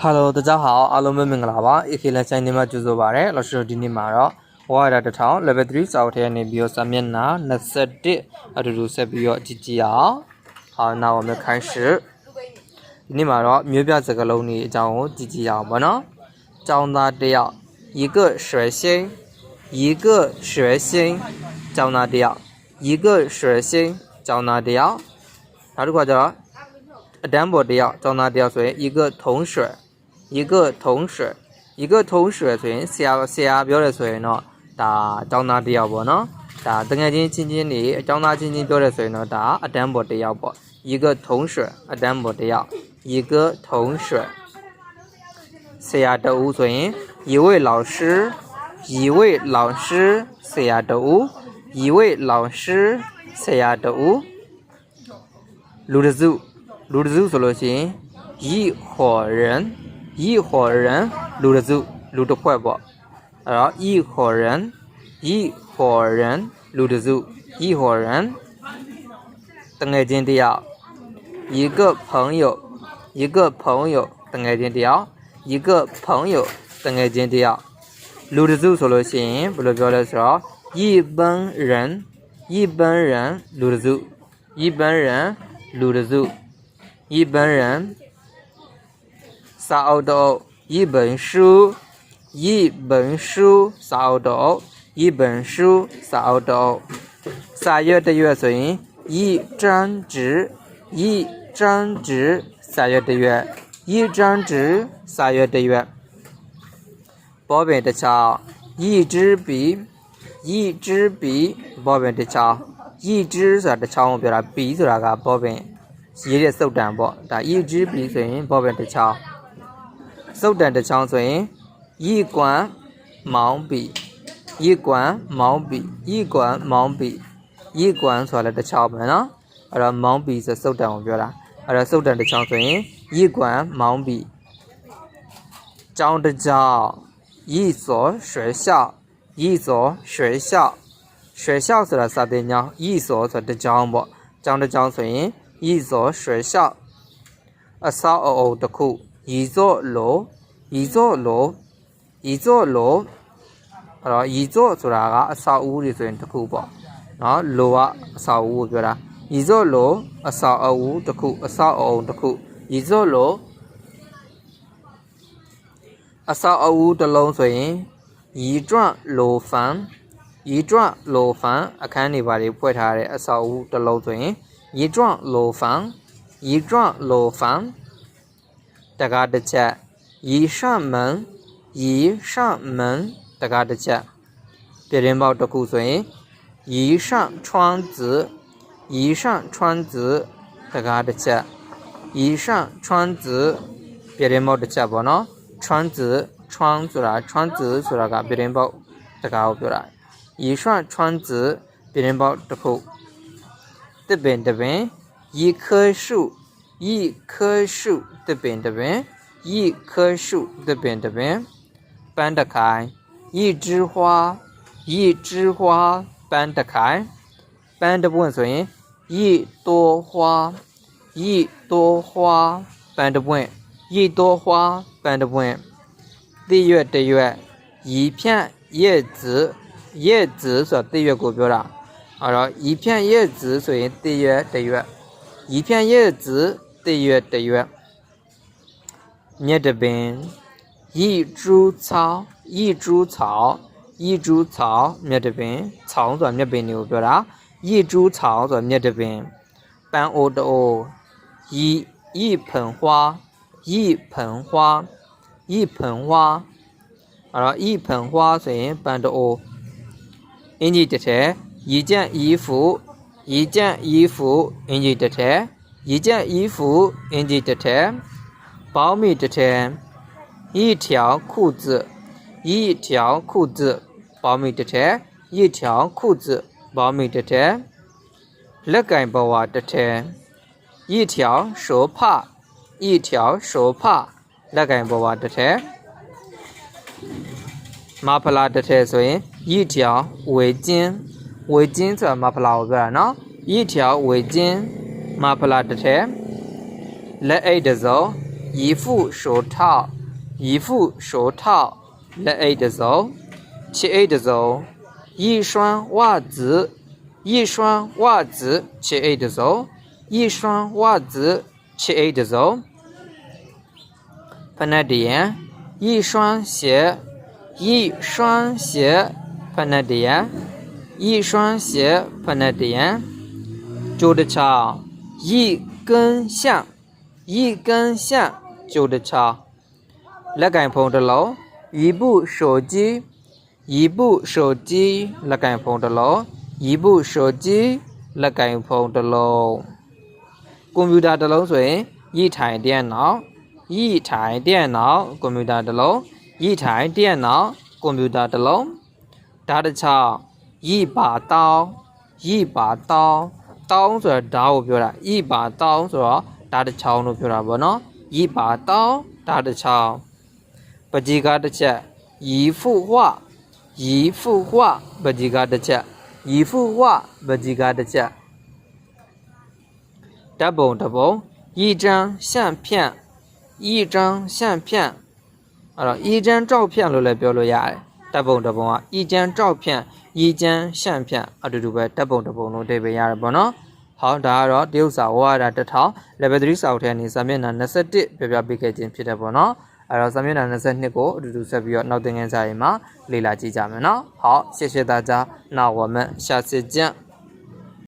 Hello 大家好အားလုံးပဲမင်္ဂလာပါ AK လက်ဆိုင်နေမှာကြိုဆိုပါရစေလောရှိဒီနေ့မှာတော့ဝါရတာတစ်ထောင် level 3စာအုပ်ထဲကနေပြီးတော့စာမျက်နှာ21အတူတူဆက်ပြီးတော့ကြည့်ကြည့်အောင်好那我们开始ဒီနေ့မှာတော့မျိုးပြစကားလုံးတွေအကြောင်းကိုကြည့်ကြည့်အောင်ပေါ့နော်ကျောင်းသားတစ်ယောက်一个学生一个学生ကျောင်းသားတစ်ယောက်一个学生ကျောင်းသားတစ်ယောက်နောက်တစ်ခါကျတော့အတန်းပေါ်တစ်ယောက်ကျောင်းသားတစ်ယောက်ဆိုရင်一个同学 一个同学一个同学ဆိုရင်ဆရာဆရာပြောတယ်ဆိုရင်တော့ဒါကျောင်းသားတစ်ယောက်ပေါ့နော်ဒါတငယ်ချင်းချင်းချင်းနေအကျောင်းသားချင်းချင်းပြောတယ်ဆိုရင်တော့ဒါအတန်းပေါ်တစ်ယောက်ပေါ့一个同学အတန်းပေါ်တစ်ယောက်一个同学ဆရာတဦးဆိုရင်一位老师一位老师ဆရာတဦး一位老师ဆရာတဦးလူတစ်စုလူတစ်စုဆိုလို့ရှိရင်一伙人 一伙人撸着走，撸着快跑，然后一伙人，一伙人撸着走，一伙人，等爱金的呀，一个朋友，一个朋友等爱金的呀，一个朋友等爱金的呀，撸着走说了行，不了表了说，一般人，一般人撸着走，一般人撸着走，一般人。 စာအုပ်တော့一本书一本书စာအုပ်တော့一本书စာအုပ်တော့စာရွက်တစ်ရွက်ဆိုရင်一张纸一张纸စာရွက်တစ်ရွက်一张纸စာရွက်တစ်ရွက်ဘောပင်တစ်ချောင်း一支笔一支笔ဘောပင်တစ်ချောင်း一支ဆိုတာတစ်ချောင်းကိုပြောတာ笔ဆိုတာကဘောပင်ရေးတဲ့စုတ်တံပေါ့ဒါ一支笔ဆိုရင်ဘောပင်တစ်ချောင်း စုတ်တန်တစ်ချောင်းဆိုရင်ရီကွမ်မောင်းပြီရီကွမ်မောင်းပြီရီကွမ်မောင်းပြီရီကွမ်ဆိုတာလည်းတစ်ချောင်းပဲနော်အဲ့တော့မောင်းပြီဆိုစုတ်တန်ကိုပြောတာအဲ့တော့စုတ်တန်တစ်ချောင်းဆိုရင်ရီကွမ်မောင်းပြီចောင်းတစ်ချောင်းရီစောရွှေလျှောက်ရီစောရွှေလျှောက်ရွှေလျှောက်ဆိုတာစာသင်ကျောင်းရီစောဆိုတာတစ်ချောင်းပေါ့ចောင်းတစ်ချောင်းဆိုရင်ရီစောရွှေလျှောက်အဆောက်အအုံတစ်ခု ရီဇော့လောရီဇော့လောရီဇော့လောအဲ့တော့ရီဇော့ဆိုတာကအစာအုပ်တွေဆိုရင်တစ်ခုပေါ့နော်လောကအစာအုပ်ကိုပြောတာရီဇော့လောအစာအုပ်တစ်ခုအစာအုပ်တစ်ခုရီဇော့လောအစာအုပ်တစ်လုံးဆိုရင်ရီတွန့်လောဖန်ရီတွန့်လောဖန်အခန်းနေပါတွေဖွဲ့ထားတဲ့အစာအုပ်တစ်လုံးဆိုရင်ရီတွန့်လောဖန်ရီတွန့်လောဖန် တကားတစ်ချက်ရီရှမန်ရီရှမန်တကားတစ်ချက်ပြတင်းပေါက်တစ်ခုဆိုရင်ရီရှ窗子ရီရှ窗子တကားတစ်ချက်ရီရှ窗子ပြတင်းပေါက်တစ်ချက်ပေါ့နော်窗子窗ဆိုတာ窗子ဆိုတာကပြတင်းပေါက်တကားကိုပြောတာရီရှ窗子ပြတင်းပေါက်တစ်ခုတစ်ပင်တစ်ပင်ရီ棵树一棵树的边的边，一棵树的边的边，搬得开；一枝花，一枝花搬得开，搬得不以；一朵花，一朵花搬得稳，一朵花搬得稳。绿叶的叶，一片叶子，叶子说：“绿叶过标了。”好了，一片叶子说：“绿叶的叶，一片叶子。” တရွတ်တရွတ်မြက်တပင်ဤကျူးချောင်းဤကျူးချောင်းဤကျူးချောင်းမြက်တပင်ချောင်းဆိုတာမြက်ပင်တွေကိုပြောတာဤကျူးချောင်းဆိုတာမြက်တပင်ပန်းအိုတအိုဤဤဖန်ဟွာဤဖန်ဟွာဤဖန်ဟွာအဲ့တော့ဤဖန်ဟွာဆိုရင်ပန်းတအိုအင်ကြီးတစ်ထည်ရေကြံ့ဤဖူရေကြံ့ဤဖူအင်ကြီးတစ်ထည် 一件衣服အင်ကြီးတစ်ထည်ပေါင်းမိတစ်ထည်一条裤子一条裤子ပေါင်းမိတစ်ထည်一条裤子ပေါင်းမိတစ်ထည်လက်ကင်ဘဝတစ်ထည်一条手帕一条手帕လက်ကင်ဘဝတစ်ထည်မဖလာတစ်ထည်ဆိုရင်一条围巾围巾ဆိုတာမဖလာကိုပြောတာနော်一条围巾 မဖလာတစ်ထည်လက်အိတ်တစ်စုံ 一副手套一副手套လက်အိတ်တစ်စုံခြေအိတ်တစ်စုံ一双袜子一双袜子ခြေအိတ်တစ်စုံ一双袜子ခြေအိတ်တစ်စုံဖနက်တရံ一双鞋一双鞋ဖနက်တရံ一双鞋ဖနက်တရံကျိုးတစ်ချောင်း 一根线，一根线，就得车；两根碰的楼，一部手机；一部手机，两根碰的楼；一部手机，两根碰的楼。公有大的楼水：一台电脑，一台电脑；公有大的楼，一台电脑；公有大的楼，搭的车，一把刀，一把刀。တောင်းရည်ပါတောင်းတောင်းဆိုတာဓာတ်ကိုပြောတာရည်ပါတောင်းဆိုတော့ဓာတ်တစ်ချောင်းလို့ပြောတာပေါ့နော်ရည်ပါတောင်းဓာတ်တစ်ချောင်းပကြီကားတစ်ချက်一幅画一幅画ပကြီကားတစ်ချက်一幅画ပကြီကားတစ်ချက်ဓာတ်ပုံတစ်ပုံ一张相片一张相片အဲ့တော့一张照片လို့လည်းပြောလို့ရတယ်ဓာ တပ်ပုံတစ်ပုံကဤကျန်းကြောက်ဖြန့်ဤကျန်းရှန့်ဖြန့်အတူတူပဲတပ်ပုံတစ်ပုံလုံးတည်ပေးရတယ်ပေါ့နော်ဟောဒါကတော့တရုတ်စာဝါဒ1000 level 3စာအုပ်ထဲနေစာမျက်နှာ21ပြပြပေးခဲ့ခြင်းဖြစ်တယ်ပေါ့နော်အဲ့တော့စာမျက်နှာ22ကိုအတူတူဆက်ပြီးတော့နောက်သင်ခန်းစာရင်မှာလေ့လာကြည့်ကြမယ်နော်ဟောရှေ့ရှေ့သားကြားနောက်ဝမန်ရှာစစ်ကြံ့